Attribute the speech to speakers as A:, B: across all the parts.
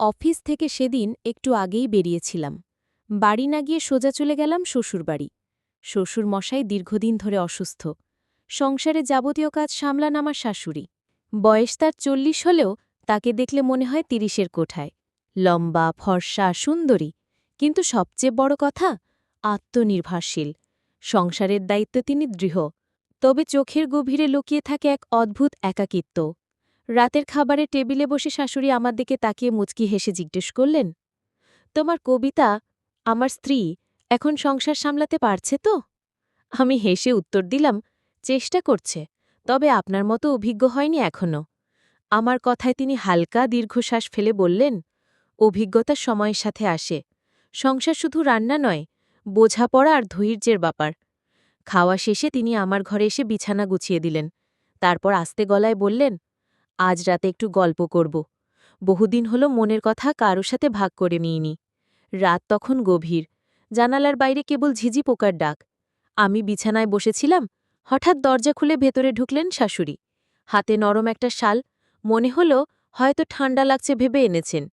A: Office থেকে সেদিন একটু আগেই বেরিয়েছিলাম। বাড়ি না গিয়ে সোজা চলে গেলাম শ্বশুরবাড়ি। শ্বশুর মশাই দীর্ঘদিন ধরে অসুস্থ। সংসারে যাবতীয় কাজ সামলান আমার শাশুড়ি। বয়স তার চল্লিশ হলেও তাকে দেখলে মনে হয় তিরিশের কোঠায়। লম্বা, ফর্সা, সুন্দরী। কিন্তু সবচেয়ে বড় কথা, আত্মনির্ভরশীল। সংসারের দায়িত্ব তিনি দৃঢ়। তবে চোখের গভীরে লুকিয়ে থাকে এক অদ্ভুত একাকিত্ব। রাতের খাবারে টেবিলে বসে শাশুড়ি আমার দিকে তাকিয়ে মুচকি হেসে জিজ্ঞেস করলেন, তোমার কবিতা, আমার স্ত্রী, এখন সংসার সামলাতে পারছে তো? আমি হেসে উত্তর দিলাম, চেষ্টা করছে, তবে আপনার মতো অভিজ্ঞ হয়নি এখনও আমার কথায় তিনি হালকা দীর্ঘশ্বাস ফেলে বললেন, অভিজ্ঞতা সময়ের সাথে আসে। সংসার শুধু রান্না নয়, বোঝাপড়া আর ধৈর্যের ব্যাপার। খাওয়া শেষে তিনি আমার ঘরে এসে বিছানা গুছিয়ে দিলেন। তারপর আস্তে গলায় বললেন আজ রাতে একটু গল্প করব। বহুদিন হলো মনের কথা কারও সাথে ভাগ করে নিইনি। রাত তখন গভীর। জানালার বাইরে কেবল ঝিঝি পোকার ডাক। আমি বিছানায় বসেছিলাম, হঠাৎ দরজা খুলে ভেতরে ঢুকলেন শাশুড়ি। হাতে নরম একটা শাল, মনে হল হয়তো ঠান্ডা লাগছে ভেবে এনেছেন।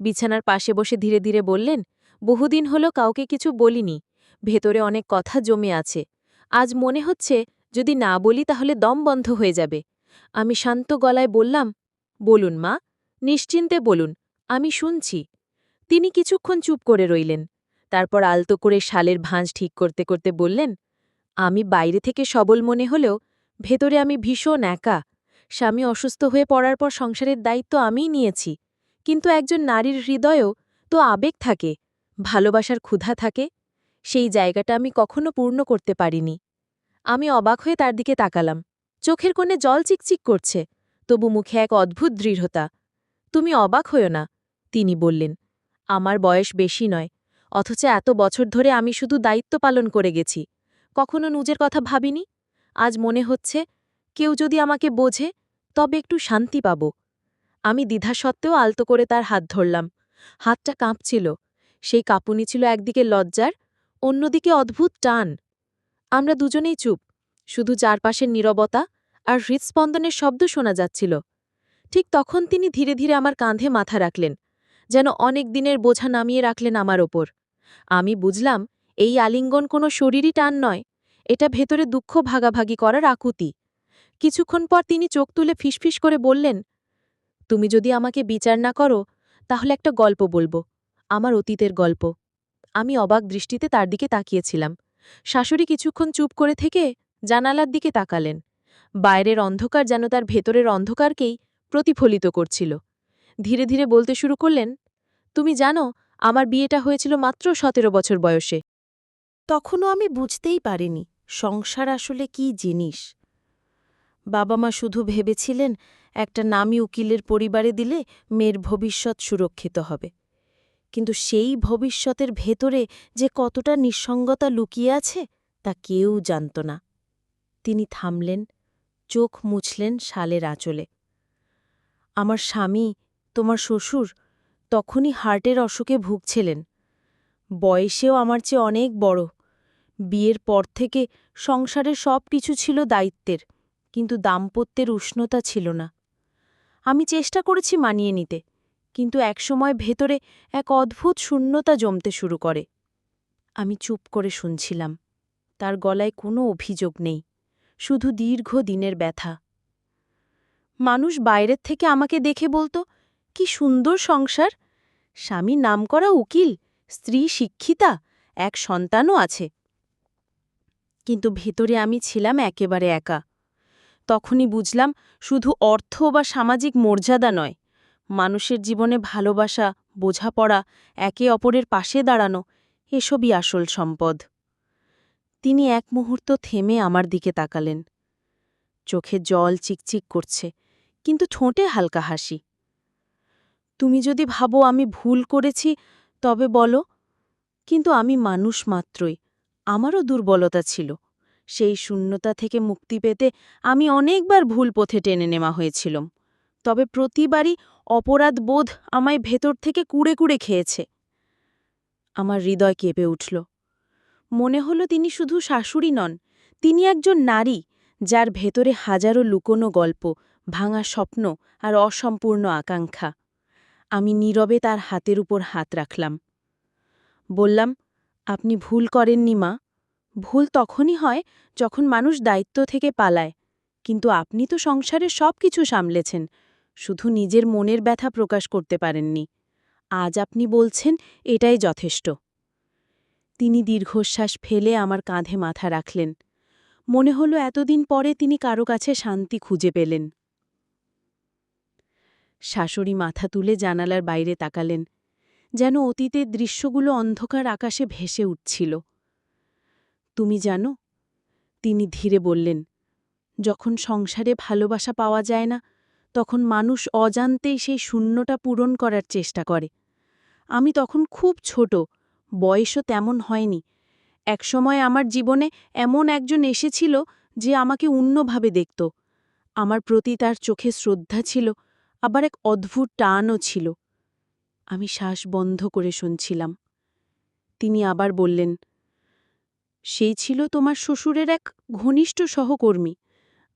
A: বিছানার পাশে বসে ধীরে ধীরে বললেন, বহুদিন হলো কাউকে কিছু বলিনি, ভেতরে অনেক কথা জমে আছে। আজ মনে হচ্ছে যদি না বলি তাহলে দম বন্ধ হয়ে যাবে। আমি শান্ত গলায় বললাম, বলুন মা, নিশ্চিন্তে বলুন, আমি শুনছি। তিনি কিছুক্ষণ চুপ করে রইলেন। তারপর আলতো করে শালের ভাঁজ ঠিক করতে করতে বললেন, আমি বাইরে থেকে সবল মনে হলেও ভেতরে আমি ভীষণ একা। স্বামী অসুস্থ হয়ে পড়ার পর সংসারের দায়িত্ব আমিই নিয়েছি। কিন্তু একজন নারীর হৃদয়েও তো আবেগ থাকে, ভালোবাসার ক্ষুধা থাকে। সেই জায়গাটা আমি কখনো পূর্ণ করতে পারিনি। আমি অবাক হয়ে তার দিকে তাকালাম। চোখের কোণে জল চিকচিক করছে, তবু মুখে এক অদ্ভুত দৃঢ়তা। তুমি অবাক হইও না, তিনি বললেন। আমার বয়স বেশি নয়, অথচ এত বছর ধরে আমি শুধু দায়িত্ব পালন করে গেছি। কখনো নিজের কথা ভাবিনি? আজ মনে হচ্ছে, কেউ যদি আমাকে বোঝে, তবে একটু শান্তি পাব। আমি দ্বিধা সত্ত্বেও আলতো করে তার হাত ধরলাম। হাতটা কাঁপছিল। সেই কাঁপুনি ছিল একদিকে লজ্জার, অন্যদিকে অদ্ভুত টান। আমরা দুজনেই চুপ, শুধু চারপাশের নীরবতা আর হৃৎস্পন্দনের শব্দ শোনা যাচ্ছিল। ঠিক তখন তিনি ধীরে ধীরে আমার কাঁধে মাথা রাখলেন, যেন অনেক দিনের বোঝা নামিয়ে রাখলেন আমার ওপর। আমি বুঝলাম, এই আলিঙ্গন কোনো শরীরই টান নয়, এটা ভেতরে দুঃখ ভাগাভাগি করার আকুতি। কিছুক্ষণ পর তিনি চোখ তুলে ফিসফিস করে বললেন, তুমি যদি আমাকে বিচার না করো, তাহলে একটা গল্প বলব, আমার অতীতের গল্প। আমি অবাক দৃষ্টিতে তার দিকে তাকিয়েছিলাম। শাশুড়ি কিছুক্ষণ চুপ করে থেকে জানালার দিকে তাকালেন। বাইরের অন্ধকার যেন তার ভেতরের অন্ধকারকেই প্রতিফলিত করছিল। ধীরে ধীরে বলতে শুরু করলেন, তুমি জানো, আমার বিয়েটা হয়েছিল মাত্র সতেরো বছর বয়সে। তখনও আমি বুঝতেই পারিনি সংসার আসলে কি জিনিস। বাবা মা শুধু ভেবেছিলেন, একটা নামি উকিলের পরিবারে দিলে মেয়ের ভবিষ্যৎ সুরক্ষিত হবে। কিন্তু সেই ভবিষ্যতের ভেতরে যে কতটা নিঃসঙ্গতা লুকিয়ে আছে, তা কেউ জানত না। তিনি থামলেন চোখ মুছলেন শালের আঁচলে। আমার স্বামী, তোমার শ্বশুর, তখনই হার্টের অসুখে ভুগছিলেন। বয়সেও আমার চেয়ে অনেক বড়। বিয়ের পর থেকে সংসারের সব কিছু ছিল দায়িত্বের, কিন্তু দাম্পত্যের উষ্ণতা ছিল না। আমি চেষ্টা করেছি মানিয়ে নিতে, কিন্তু একসময় ভেতরে এক অদ্ভুত শূন্যতা জমতে শুরু করে। আমি চুপ করে শুনছিলাম, তার গলায় কোনো অভিযোগ নেই। শুধু দীর্ঘ দিনের ব্যথা। মানুষ বাইরের থেকে আমাকে দেখে বলতো, কি সুন্দর সংসার। স্বামী নামকরা উকিল, স্ত্রী শিক্ষিতা, এক সন্তানও আছে। কিন্তু ভেতরে আমি ছিলাম একেবারে একা। তখনই বুঝলাম, শুধু অর্থ বা সামাজিক মর্যাদা নয়। মানুষের জীবনে ভালোবাসা, বোঝাপড়া, একে অপরের পাশে দাঁড়ানো, এসবই আসল সম্পদ। তিনি এক মুহূর্ত থেমে আমার দিকে তাকালেন। চোখে জল চিকচিক করছে, কিন্তু ঠোঁটে হালকা হাসি। তুমি যদি ভাবো আমি ভুল করেছি, তবে বলো, কিন্তু আমি মানুষ মাত্রই, আমারও দুর্বলতা ছিল। সেই শূন্যতা থেকে মুক্তি পেতে আমি অনেকবার ভুল পথে টেনে নেওয়া হয়েছিলাম, তবে প্রতিবারই অপরাধ বোধ আমায় ভেতর থেকে কুড়ে কুড়ে খেয়েছে। আমার হৃদয় কেঁপে উঠল। মনে হলো তিনি শুধু শাশুড়ি নন, তিনি একজন নারী, যার ভেতরে হাজারো লুকোনো গল্প, ভাঙা স্বপ্ন আর অসম্পূর্ণ আকাঙ্ক্ষা। আমি নীরবে তার হাতের উপর হাত রাখলাম। বললাম, আপনি ভুল করেননি মা। ভুল তখনই হয় যখন মানুষ দায়িত্ব থেকে পালায়। কিন্তু আপনি তো সংসারে সব কিছু সামলেছেন, শুধু নিজের মনের ব্যথা প্রকাশ করতে পারেননি। আজ আপনি বলছেন, এটাই যথেষ্ট। তিনি দীর্ঘশ্বাস ফেলে আমার কাঁধে মাথা রাখলেন। মনে হলো এতদিন পরে তিনি কারও কাছে শান্তি খুঁজে পেলেন। শাশুড়ি মাথা তুলে জানালার বাইরে তাকালেন, যেন অতীতের দৃশ্যগুলো অন্ধকার আকাশে ভেসে উঠছিল। তুমি জানো, তিনি ধীরে বললেন, যখন সংসারে ভালোবাসা পাওয়া যায় না, তখন মানুষ অজান্তেই সেই শূন্যটা পূরণ করার চেষ্টা করে। আমি তখন খুব ছোট বয়সও তেমন হয়নি। একসময় আমার জীবনে এমন একজন এসেছিল যে আমাকে অন্যভাবে দেখত। আমার প্রতি তার চোখে শ্রদ্ধা ছিল, আবার এক অদ্ভুত টানও ছিল। আমি শ্বাস বন্ধ করে শুনছিলাম। তিনি আবার বললেন, সেই ছিল তোমার শ্বশুরের এক ঘনিষ্ঠ সহকর্মী।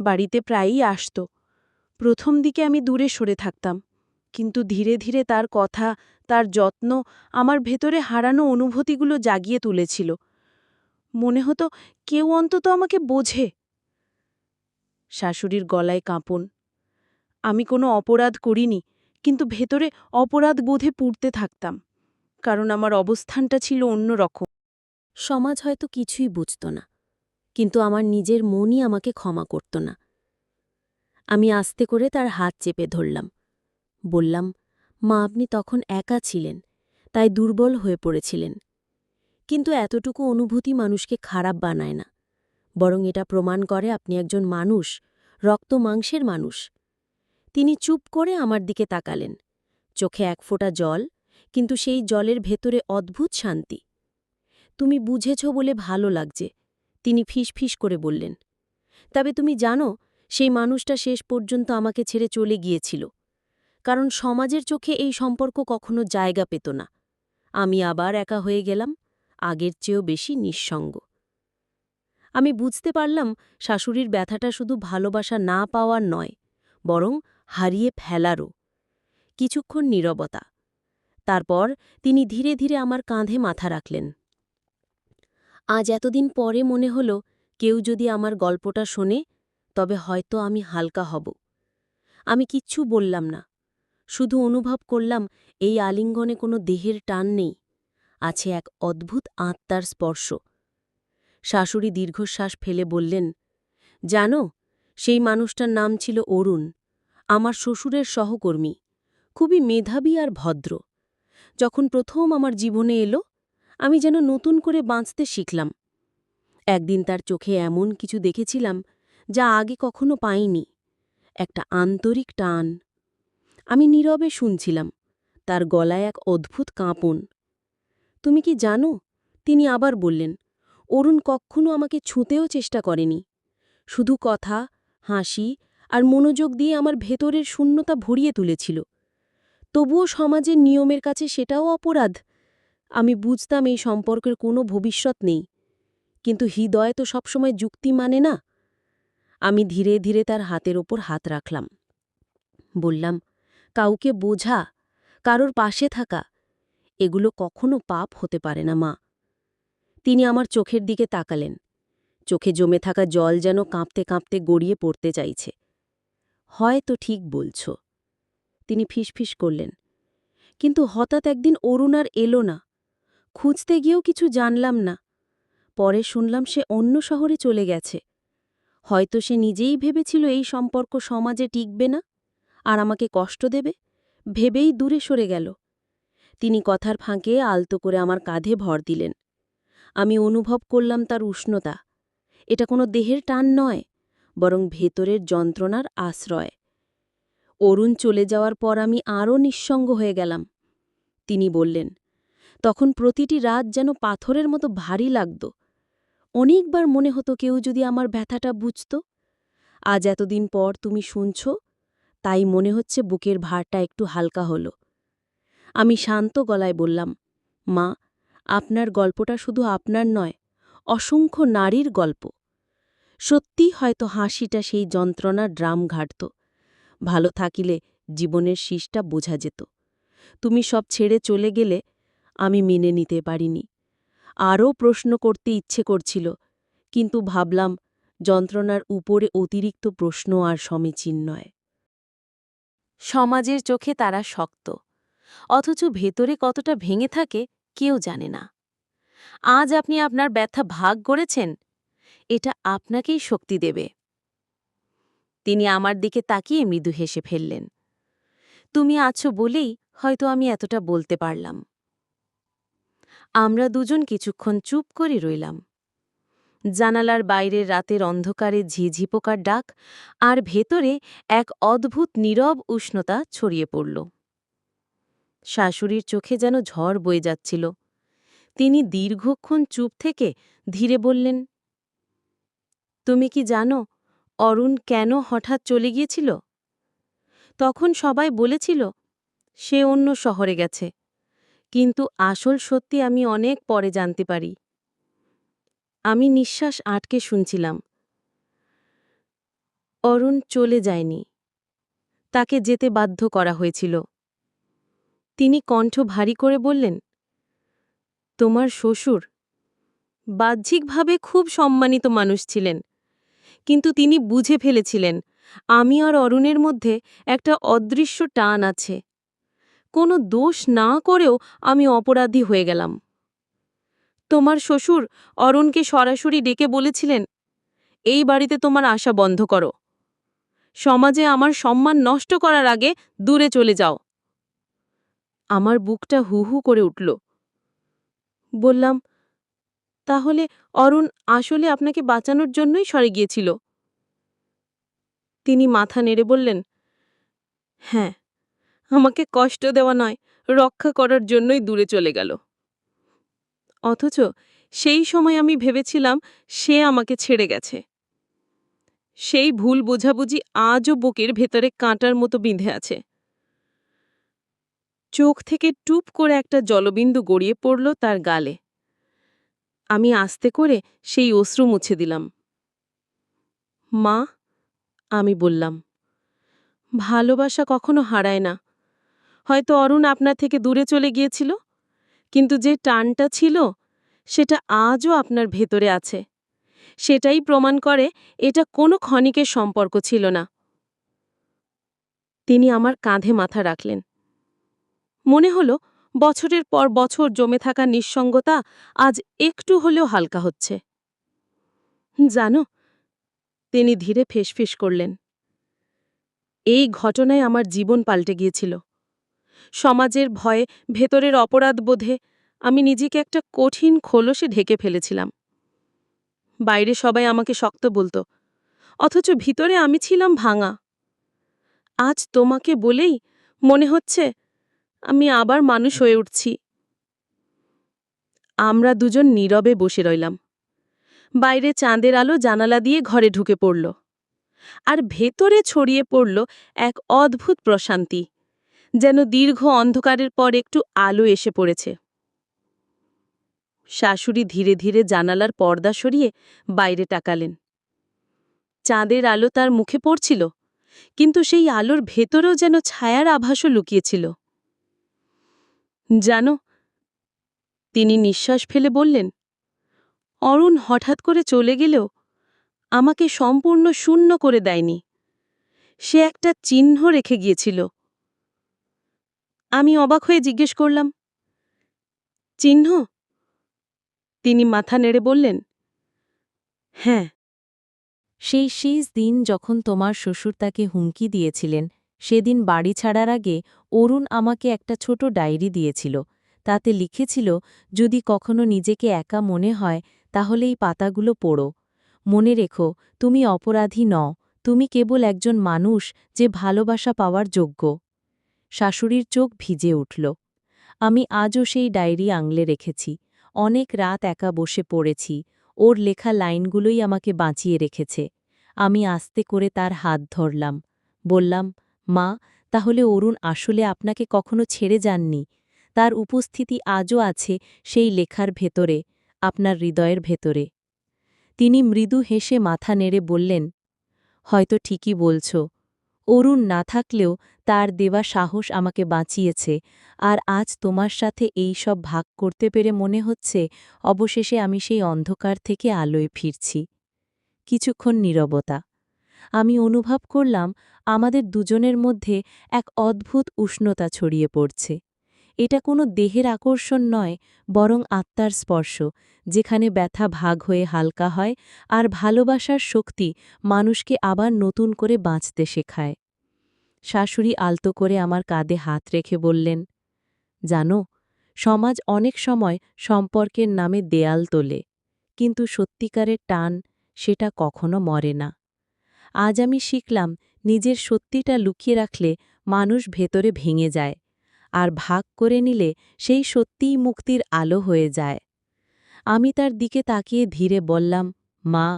A: বাড়িতে প্রায়ই আসত। প্রথম দিকে আমি দূরে সরে থাকতাম। কিন্তু ধীরে ধীরে তার কথা, তার যত্ন আমার ভেতরে হারানো অনুভূতিগুলো জাগিয়ে তুলেছিল। মনে হতো কেউ অন্তত আমাকে বোঝে। শাশুড়ির গলায় কাঁপন। আমি কোনো অপরাধ করিনি, কিন্তু ভেতরে অপরাধ বোধে পুড়তে থাকতাম, কারণ আমার অবস্থানটা ছিল অন্যরকম সমাজ হয়তো কিছুই বুঝত না, কিন্তু আমার নিজের মনই আমাকে ক্ষমা করত না। আমি আস্তে করে তার হাত চেপে ধরলাম। বললাম, মা, আপনি তখন একা ছিলেন, তাই দুর্বল হয়ে পড়েছিলেন। কিন্তু এতটুকু অনুভূতি মানুষকে খারাপ বানায় না। বরং এটা প্রমাণ করে আপনি একজন মানুষ, রক্ত মাংসের মানুষ। তিনি চুপ করে আমার দিকে তাকালেন। চোখে এক ফোঁটা জল, কিন্তু সেই জলের ভেতরে অদ্ভুত শান্তি। তুমি বুঝেছ বলে ভালো লাগছে তিনি ফিস করে বললেন। তবে তুমি জানো, সেই মানুষটা শেষ পর্যন্ত আমাকে ছেড়ে চলে গিয়েছিল। কারণ সমাজের চোখে এই সম্পর্ক কখনো জায়গা পেত না। আমি আবার একা হয়ে গেলাম, আগের চেয়েও বেশি নিঃসঙ্গ। আমি বুঝতে পারলাম, শাশুড়ির ব্যথাটা শুধু ভালোবাসা না পাওয়ার নয়, বরং হারিয়ে ফেলারও। কিছুক্ষণ নীরবতা। তারপর তিনি ধীরে ধীরে আমার কাঁধে মাথা রাখলেন। আজ এতদিন পরে মনে হল, কেউ যদি আমার গল্পটা শোনে, তবে হয়তো আমি হালকা হব। আমি কিচ্ছু বললাম না। শুধু অনুভব করলাম, এই আলিঙ্গনে কোনো দেহের টান নেই। আছে এক অদ্ভুত আত্মার স্পর্শ। শাশুড়ি দীর্ঘশ্বাস ফেলে বললেন, জানো, সেই মানুষটার নাম ছিল অরুণ, আমার শ্বশুরের সহকর্মী, খুবই মেধাবী আর ভদ্র। যখন প্রথম আমার জীবনে এলো, আমি যেন নতুন করে বাঁচতে শিখলাম। একদিন তার চোখে এমন কিছু দেখেছিলাম, যা আগে কখনো পাইনি। একটা আন্তরিক টান আমি নীরবে শুনছিলাম, তার গলায় এক অদ্ভুত কাঁপন। তুমি কি জানো, তিনি আবার বললেন, অরুণ কক্ষণও আমাকে ছুঁতেও চেষ্টা করেনি। শুধু কথা, হাসি আর মনোযোগ দিয়ে আমার ভেতরের শূন্যতা ভরিয়ে তুলেছিল। তবুও সমাজের নিয়মের কাছে সেটাও অপরাধ। আমি বুঝতাম এই সম্পর্কের কোনো ভবিষ্যৎ নেই। কিন্তু হৃদয় তো সবসময় যুক্তি মানে না। আমি ধীরে ধীরে তার হাতের ওপর হাত রাখলাম। বললাম কাউকে বোঝা, কারোর পাশে থাকা, এগুলো কখনো পাপ হতে পারে না, মা। তিনি আমার চোখের দিকে তাকালেন। চোখে জমে থাকা জল যেন কাঁপতে কাঁপতে গড়িয়ে পড়তে চাইছে। হয়তো ঠিক বলছ। তিনি ফিসফিস করলেন। কিন্তু হঠাৎ একদিন অরুণার এলো না। খুঁজতে গিয়েও কিছু জানলাম না। পরে শুনলাম সে অন্য শহরে চলে গেছে। হয়তো সে নিজেই ভেবেছিল এই সম্পর্ক সমাজে টিকবে না? আর আমাকে কষ্ট দেবে? ভেবেই দূরে সরে গেল। তিনি কথার ফাঁকে আলতো করে আমার কাঁধে ভর দিলেন। আমি অনুভব করলাম তার উষ্ণতা। এটা কোনো দেহের টান নয়, বরং ভেতরের যন্ত্রণার আশ্রয়। অরুণ চলে যাওয়ার পর আমি আরও নিঃসঙ্গ হয়ে গেলাম। তিনি বললেন, তখন প্রতিটি রাত যেন পাথরের মতো ভারী লাগত। অনেকবার মনে হতো কেউ যদি আমার ব্যথাটা বুঝত। আজ এতদিন পর তুমি শুনছ তাই মনে হচ্ছে বুকের ভারটা একটু হালকা হলো। আমি শান্ত গলায় বললাম, মা, আপনার গল্পটা শুধু আপনার নয়, অসংখ্য নারীর গল্প। সত্যি হয়তো হাসিটা সেই যন্ত্রণার ড্রাম ঘাটত। ভালো থাকিলে জীবনের শীষটা বোঝা যেত। তুমি সব ছেড়ে চলে গেলে আমি মেনে নিতে পারিনি। আরও প্রশ্ন করতে ইচ্ছে করছিল, কিন্তু ভাবলাম যন্ত্রণার উপরে অতিরিক্ত প্রশ্ন আর সমীচীন নয়। সমাজের চোখে তারা শক্ত। অথচ ভেতরে কতটা ভেঙে থাকে কেউ জানে না। আজ আপনি আপনার ব্যথা ভাগ করেছেন, এটা আপনাকেই শক্তি দেবে। তিনি আমার দিকে তাকিয়ে মৃদু হেসে ফেললেন। তুমি আছো বলেই হয়তো আমি এতটা বলতে পারলাম। আমরা দুজন কিছুক্ষণ চুপ করে রইলাম। জানালার বাইরের রাতের অন্ধকারে ঝিঝি পোকার ডাক আর ভেতরে এক অদ্ভুত নীরব উষ্ণতা ছড়িয়ে পড়ল। শাশুড়ির চোখে যেন ঝড় বয়ে যাচ্ছিল। তিনি দীর্ঘক্ষণ চুপ থেকে ধীরে বললেন, তুমি কি জানো, অরুণ কেন হঠাৎ চলে গিয়েছিল? তখন সবাই বলেছিল, সে অন্য শহরে গেছে। কিন্তু আসল সত্যি আমি অনেক পরে জানতে পারি। আমি নিঃশ্বাস আটকে শুনছিলাম। অরুণ চলে যায়নি। তাকে যেতে বাধ্য করা হয়েছিল। তিনি কণ্ঠ ভারী করে বললেন, তোমার শ্বশুর বাহ্যিকভাবে খুব সম্মানিত মানুষ ছিলেন, কিন্তু তিনি বুঝে ফেলেছিলেন, আমি আর অরুণের মধ্যে একটা অদৃশ্য টান আছে। কোনো দোষ না করেও আমি অপরাধী হয়ে গেলাম। তোমার শ্বশুর অরুণকে সরাসরি ডেকে বলেছিলেন, এই বাড়িতে তোমার আশা বন্ধ করো। সমাজে আমার সম্মান নষ্ট করার আগে দূরে চলে যাও আমার বুকটা হু হু করে উঠল। বললাম, তাহলে অরুণ আসলে আপনাকে বাঁচানোর জন্যই সরে গিয়েছিল তিনি মাথা নেড়ে বললেন হ্যাঁ আমাকে কষ্ট দেওয়া নয়, রক্ষা করার জন্যই দূরে চলে গেল। অথচ সেই সময় আমি ভেবেছিলাম সে আমাকে ছেড়ে গেছে। সেই ভুল বোঝাবুঝি আজও বুকের ভেতরে কাঁটার মতো বিঁধে আছে। চোখ থেকে টুপ করে একটা জলবিন্দু গড়িয়ে পড়ল তার গালে। আমি আস্তে করে সেই অশ্রু মুছে দিলাম। মা, আমি বললাম, ভালোবাসা কখনো হারায় না। হয়তো অরুণ আপনার থেকে দূরে চলে গিয়েছিল? কিন্তু যে টানটা ছিল, সেটা আজও আপনার ভেতরে আছে। সেটাই প্রমাণ করে এটা কোনো ক্ষণিকের সম্পর্ক ছিল না। তিনি আমার কাঁধে মাথা রাখলেন। মনে হল, বছরের পর বছর জমে থাকা নিঃসঙ্গতা আজ একটু হলেও হালকা হচ্ছে। জানো, তিনি ধীরে ফেসফিস করলেন। এই ঘটনায় আমার জীবন পাল্টে গিয়েছিল। সমাজের ভয়ে ভেতরের অপরাধ বোধে আমি নিজেকে একটা কঠিন খোলসে ঢেকে ফেলেছিলাম। বাইরে সবাই আমাকে শক্ত বলতো, অথচ ভিতরে আমি ছিলাম ভাঙা। আজ তোমাকে বলেই মনে হচ্ছে আমি আবার মানুষ হয়ে উঠছি। আমরা দুজন নীরবে বসে রইলাম। বাইরে চাঁদের আলো জানালা দিয়ে ঘরে ঢুকে পড়ল। আর ভেতরে ছড়িয়ে পড়ল এক অদ্ভুত প্রশান্তি। যেন দীর্ঘ অন্ধকারের পর একটু আলো এসে পড়েছে। শাশুড়ি ধীরে ধীরে জানালার পর্দা সরিয়ে বাইরে টাকালেন চাঁদের আলো তার মুখে পড়ছিল, কিন্তু সেই আলোর ভেতরেও যেন ছায়ার আভাসও লুকিয়েছিল। জানো, তিনি নিঃশ্বাস ফেলে বললেন, অরুণ হঠাৎ করে চলে গেলেও আমাকে সম্পূর্ণ শূন্য করে দেয়নি। সে একটা চিহ্ন রেখে গিয়েছিল। আমি অবাক হয়ে জিজ্ঞেস করলাম, চিহ্ন? তিনি মাথা নেড়ে বললেন হ্যাঁ। সেই শেষ দিন যখন তোমার শ্বশুর তাকে হুমকি দিয়েছিলেন, সেদিন বাড়ি ছাড়ার আগে অরুণ আমাকে একটা ছোট ডায়েরি দিয়েছিল। তাতে লিখেছিল, যদি কখনো নিজেকে একা মনে হয়, তাহলে এই পাতাগুলো পড়ো। মনে রেখো, তুমি অপরাধী নও। তুমি কেবল একজন মানুষ যে ভালোবাসা পাওয়ার যোগ্য। শাশুড়ির চোখ ভিজে উঠল। আমি আজও সেই ডায়েরি আংলে রেখেছি। অনেক রাত একা বসে পড়েছি। ওর লেখা লাইনগুলোই আমাকে বাঁচিয়ে রেখেছে। আমি আস্তে করে তার হাত ধরলাম। বললাম, মা, তাহলে অরুণ আসলে আপনাকে কখনো ছেড়ে যাননি? তার উপস্থিতি আজও আছে সেই লেখার ভেতরে, আপনার হৃদয়ের ভেতরে। তিনি মৃদু হেসে মাথা নেড়ে বললেন, হয়তো ঠিকই বলছ। অরুণ না থাকলেও তার দেওয়া সাহস আমাকে বাঁচিয়েছে, আর আজ তোমার সাথে এই সব ভাগ করতে পেরে মনে হচ্ছে, অবশেষে আমি সেই অন্ধকার থেকে আলোয় ফিরছি। কিছুক্ষণ নীরবতা। আমি অনুভব করলাম, আমাদের দুজনের মধ্যে এক অদ্ভুত উষ্ণতা ছড়িয়ে পড়ছে। এটা কোনো দেহের আকর্ষণ নয়, বরং আত্মার স্পর্শ, যেখানে ব্যথা ভাগ হয়ে হালকা হয় আর ভালোবাসার শক্তি মানুষকে আবার নতুন করে বাঁচতে শেখায়। শাশুড়ি আলতো করে আমার কাঁধে হাত রেখে বললেন, জানো, সমাজ অনেক সময় সম্পর্কের নামে দেয়াল তোলে, কিন্তু সত্যিকারের টান সেটা কখনো মরে না। আজ আমি শিখলাম নিজের সত্যিটা লুকিয়ে রাখলে মানুষ ভেতরে ভেঙে যায়। আর ভাগ করে নিলে সেই সত্যিই মুক্তির আলো হয়ে যায়। আমি তার দিকে তাকিয়ে ধীরে বললাম, মা,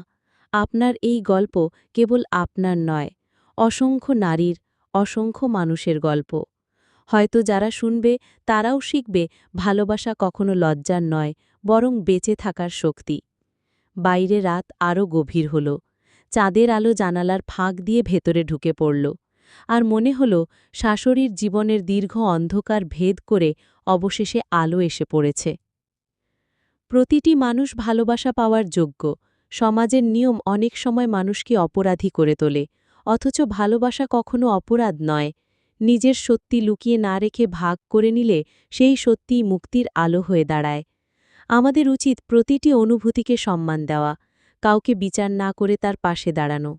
A: আপনার এই গল্প কেবল আপনার নয়, অসংখ্য নারীর, অসংখ্য মানুষের গল্প। হয়তো যারা শুনবে তারাও শিখবে ভালোবাসা কখনো লজ্জার নয়, বরং বেঁচে থাকার শক্তি। বাইরে রাত আরও গভীর হল। চাঁদের আলো জানালার ফাঁক দিয়ে ভেতরে ঢুকে পড়ল। আর মনে হল শাশুড়ির জীবনের দীর্ঘ অন্ধকার ভেদ করে অবশেষে আলো এসে পড়েছে। প্রতিটি মানুষ ভালোবাসা পাওয়ার যোগ্য। সমাজের নিয়ম অনেক সময় মানুষকে অপরাধী করে তোলে। অথচ ভালোবাসা কখনো অপরাধ নয়। নিজের সত্যি লুকিয়ে না রেখে ভাগ করে নিলে সেই সত্যিই মুক্তির আলো হয়ে দাঁড়ায়। আমাদের উচিত প্রতিটি অনুভূতিকে সম্মান দেওয়া, কাউকে বিচার না করে তার পাশে দাঁড়ানো।